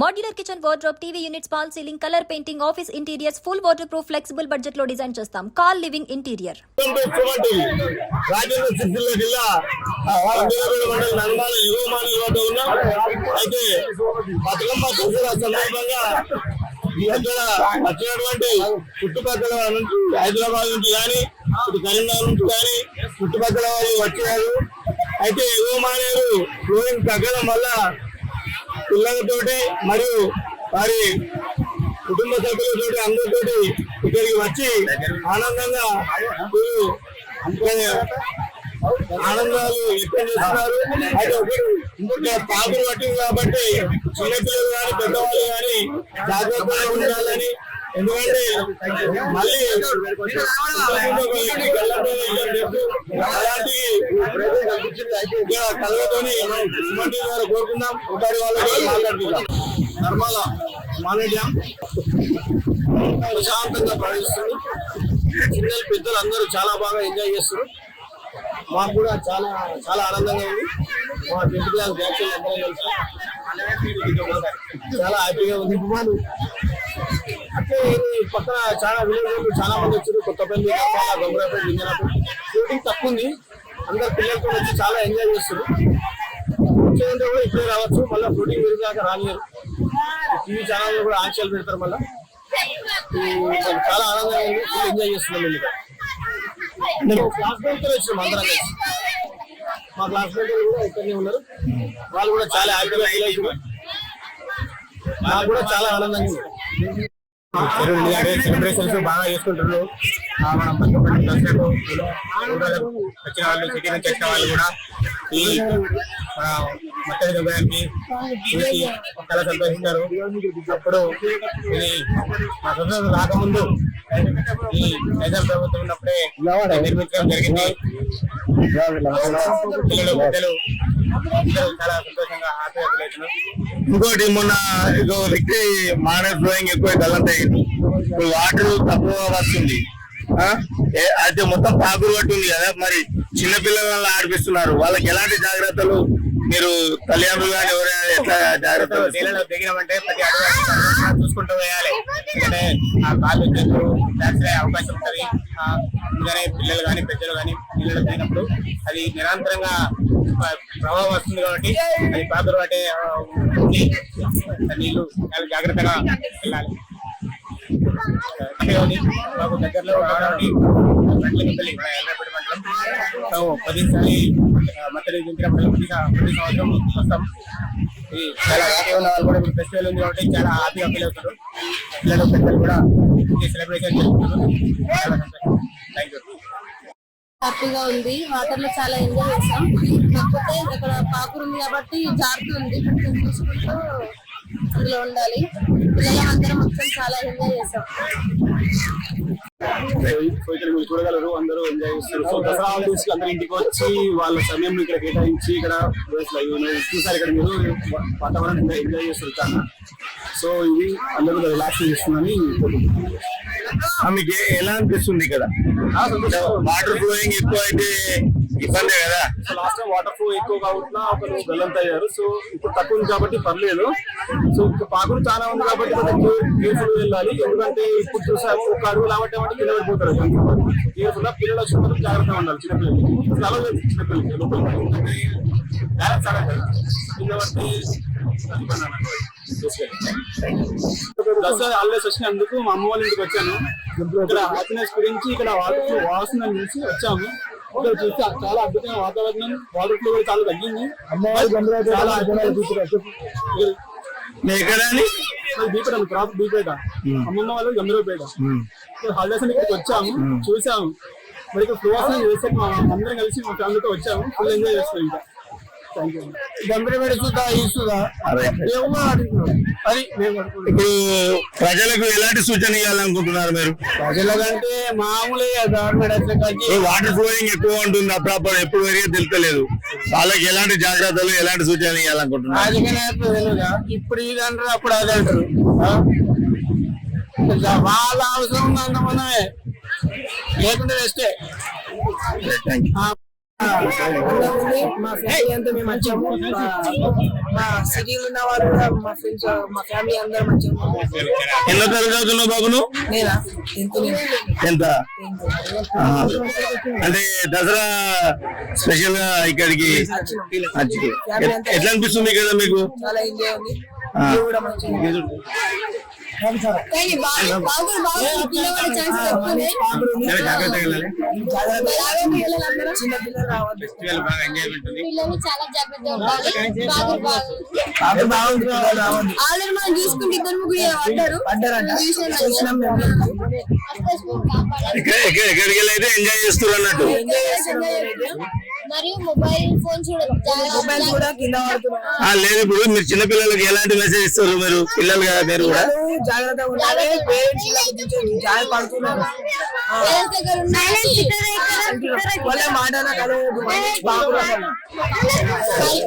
Modular kitchen wardrobe TV units false ceiling colour painting office interiors full waterproof flexible బడ్జెట్లో design చేస్తాం. Call living interior జిల్లా అయితే బతుకమ్మ దసరా సందర్భంగా ఇక్కడ వచ్చినటువంటి చుట్టుపక్కల నుంచి హైదరాబాద్ నుంచి కానీ ఇటు కరీంనగర్ నుంచి కానీ చుట్టుపక్కల వాళ్ళు వచ్చారు. అయితే యువ మానేరు ఫ్లోరింగ్ తగ్గడం వల్ల పిల్లలతోటి మరియు వారి కుటుంబ సభ్యులతోటి అందరితోటి ఇక్కడికి వచ్చి ఆనందంగా వీరు ఆనందాలు వ్యక్తం చేస్తున్నారు. అయితే ఒకరు పట్టింది కాబట్టి చిన్నపిల్లలు కానీ పెద్దవాళ్ళు కానీ జాగ్రత్తగా ఉండాలని ఎందుకంటే మళ్ళీ ఇంతకుముందు ఒక వ్యక్తి కళ్ళతో ఇలా తెలుసు. అలాంటి ఇక్కడ కళ్ళతోని ఇటువంటి ద్వారా కోరుకుందాం ఒకటి వాళ్ళతో మాట్లాడుకుందాం నర్మల మానేడ్యం ప్రశాంతంగా ప్రవహిస్తుంది పిల్లలు పెద్దలు అందరూ చాలా బాగా ఎంజాయ్ చేస్తారు మాకు కూడా చాలా చాలా ఆనందంగా ఉంది మా టెన్త్ క్లాస్ బ్యాచ్ అందరం కలిసి చాలా హ్యాపీగా ఉంది అంటే ఈ పక్కన చాలా విలేజ్ చాలా మంది వచ్చారు. కొత్తపల్లి రకాల గంభీరపేట లింగనపేట షూటింగ్ తక్కువ ఉంది అందరు పిల్లలతో వచ్చి చాలా ఎంజాయ్ చేస్తారు. వచ్చేదంటే కూడా ఇప్పుడే రావచ్చు. మళ్ళీ షూటింగ్ పెరిగాక రానియరు. టీవీ ఛానల్ కూడా ఆంక్షలు పెడతారు మళ్ళీ. చాలా ఆనందంగా ఉంది. ఫుల్ ఎంజాయ్ చేస్తున్నాం మేము క్లాస్ మేట్ వచ్చినాం అందరం కలిసి. మా క్లాస్ మేట్ కూడా ఇక్కడనే ఉన్నారు. వాళ్ళు కూడా చాలా హ్యాపీగా ఫీల్ అవుతున్నారు నాకు కూడా చాలా ఆనందంగా ఉంది. సెలబ్రేషన్స్ బాగా చేసుకుంటున్నారు మనం దసరాకు వచ్చిన వాళ్ళు సిటీ నుంచి వచ్చిన వాళ్ళు కూడా ఈ మత్తడి దగ్గరికి చూసి చాలా అప్పుడు ఇది మా స్వతంత్రం రాకముందు ఈ నైజాం ప్రభుత్వం ఉన్నప్పుడే నిర్మించడం జరిగింది. పిల్లలు పెద్దలు చాలా సంతోషంగా హ్యాపీగా ఇంకోటి మొన్న ఇంకో వ్యక్తి మానవ డ్రాయింగ్ ఎక్కువ గల్లంత అయింది ఇప్పుడు వాటర్ తక్కువ వస్తుంది ఆ? అయితే మొత్తం పాకురు పట్టి ఉంది కదా మరి చిన్నపిల్లల ఆడిపిస్తున్నారు. వాళ్ళకి ఎలాంటి జాగ్రత్తలు? మీరు తల్లిదండ్రులు కానీ ఎవరైనా ఎట్లా జాగ్రత్తలు నీళ్ళలో దిగినామంటే ప్రతి అడుగు చూసుకుంటూ వేయాలి. ఎందుకంటే ఆ కాళ్ళు చేతులు అయ్యే అవకాశం ఉంటుంది. అందుకనే పిల్లలు కానీ పెద్దలు కానీ నీళ్ళలో దిగినప్పుడు అది నిరంతరంగా ప్రభావం వస్తుంది కాబట్టి అది పాత్ర పట్టే నీళ్ళు చాలా జాగ్రత్తగా వెళ్ళాలి. మాకు దగ్గరలో ఉన్నటువంటి మెట్లకెళ్ళి మన ఎర్రపేట మండలం. సో పదిసారి మత్తడి దింపిన ప్రతి ప్రతి సంవత్సరం వస్తాం. ఈ చాలా హ్యాపీ ఉన్న వాళ్ళు కూడా ఫెస్టివల్ ఉంది కాబట్టి చాలా హ్యాపీగా ఫీల్ అవుతారు పిల్లలు పెద్దలు కూడా సెలబ్రేషన్ చేస్తున్నారు చాలా సంతోషం థ్యాంక్ యూ హ్యాపీగా ఉంది. వాటర్లో చాలా ఎంజాయ్ చేసాం. కాకపోతే ఇక్కడ పాకురు ఉంది కాబట్టి జారుతుంది ఉంది. చూసుకుంటూ అందులో ఉండాలి. పిల్లల అందరం మొత్తం చాలా ఎంజాయ్ చేసాం. సో ఇక్కడ మీరు చూడగలరు. అందరూ ఎంజాయ్ చేస్తారు. సో దసరా హాలిడేస్కి ఇంటికి వచ్చి వాళ్ళ సమయం ఇక్కడ కేటాయించి ఇక్కడ చూసారు ఇక్కడ మీరు. వాతావరణం ఎంజాయ్ చేస్తారు చాలా. సో ఇది అందరూ రిలాక్స్ చేస్తుందని మీకు ఎలా అనిపిస్తుంది ఇక్కడ వాటర్ ఫ్లోయింగ్ ఎక్కువ అయితే ఇబ్బంది కదా? లాస్ట్ టైం వాటర్ ఫ్లో ఎక్కువ కాకుండా ఒకరు గల్లంత అయ్యారు. సో ఇప్పుడు తక్కువ ఉంది కాబట్టి పర్లేదు. సో పాకులు చాలా ఉంది కాబట్టి కొంచెం కేర్ఫుల్ వెళ్ళాలి. ఎందుకంటే ఇప్పుడు చూసాము ఒక అడుగు లావట్టామంటే కింద పడిపోతారు. కేర్ఫుల్గా పిల్లలు వచ్చిన మాత్రం జాగ్రత్తగా ఉండాలి చిన్నపిల్లలకి. లేదు చిన్నపిల్లలకి లోపలికి. బ్యాలెన్స్ చాలా కింద. దసరా హాలిడేస్ వచ్చినందుకు మా అమ్మ వాళ్ళ ఇంటికి వచ్చాను. ఇక్కడ హ్యాపీనెస్ గురించి ఇక్కడ వాటర్ వాసన చూసి వచ్చాము. ఇక్కడ చూస్తే చాలా అద్భుతమైన వాతావరణం. వాటర్ ఫ్లో కూడా చాలా తగ్గింది. చాలా ఎక్కడని? బీపేట క్రాప్ బీపేట. అమ్మమ్మ వాళ్ళు గంభీరపేట హాలిడేస్ అని ఇక్కడికి వచ్చాము. చూసాము. మరి ఇక్కడ ఫ్లో వాసన చేస్తే మా అందరం కలిసి మా ఫ్యామిలీతో వచ్చాము. ఫుల్ ఎంజాయ్ చేస్తాం ఇంకా. ఇప్పుడు ప్రజలకు ఎలాంటి సూచన ఇవ్వాలనుకుంటున్నారు మీరు? ప్రజలకంటే మామూలే గవర్నమెంట్ వచ్చేసరికి ఈ వాటర్ ఫ్లోయింగ్ ఎక్కువ ఉంటుంది అప్పుడప్పుడు ఎప్పుడు పెరిగే తెలుస్తలేదు. వాళ్ళకి ఎలాంటి జాగ్రత్తలు ఎలాంటి సూచనలు ఇవ్వాలనుకుంటున్నారు? ఇప్పుడు ఇది అంటారు అప్పుడు అది అంటారు? వాళ్ళ అవసరం ఉన్నంత మనమే లేకుంటే వేస్తే థ్యాంక్ యూ ఆ, మా ఫ్యామిలీ అంతా మేము వచ్చాము మా- మా సిటీలో ఉన్న వాళ్ళు కూడా మా ఫ్రెండ్స్ మా ఫ్యామిలీ అందరం వచ్చాము ఎన్నో తరగతి చదువుతున్నావు బాబు నువ్వు నేనా ఎంత అంటే దసరా స్పెషల్గా ఇక్కడికి ఎట్లా అనిపిస్తుంది కదా మీకు? చాలా ఎంజాయ్ ఉంది. కానీ బాగా బాగా బాగా పిల్లవాడి ఛాన్స్ పిల్లలు చాలా జాగ్రత్తగా ఉండాలి. బాగా బాగుంది. ఆల్రెడీ మనం చూసుకుంటే ఇద్దరు ముగ్గురు పడ్డారు. అయితే ఎంజాయ్ చేస్తారు అన్నట్టు. ఎంజాయ్ చేస్తున్నాం మేమైతే. మరియు మొబైల్ ఫోన్ చూడదు మొబైల్ కూడా కింద పడుతున్నాం ఆ, లేదు ఇప్పుడు మీరు చిన్న పిల్లలకి ఎలాంటి మెసేజ్ ఇస్తారు మీరు? పిల్లలు కదా మీరు కూడా. జాగ్రత్తగా ఉండాలి పేరెంట్స్ ఇలా కొంచెం జాగ్రత్త పడుతున్నారు ఆ, దగ్గర వాళ్ళ మాట నాకు అలవదు. బాగుండాలి ఉన్నాయి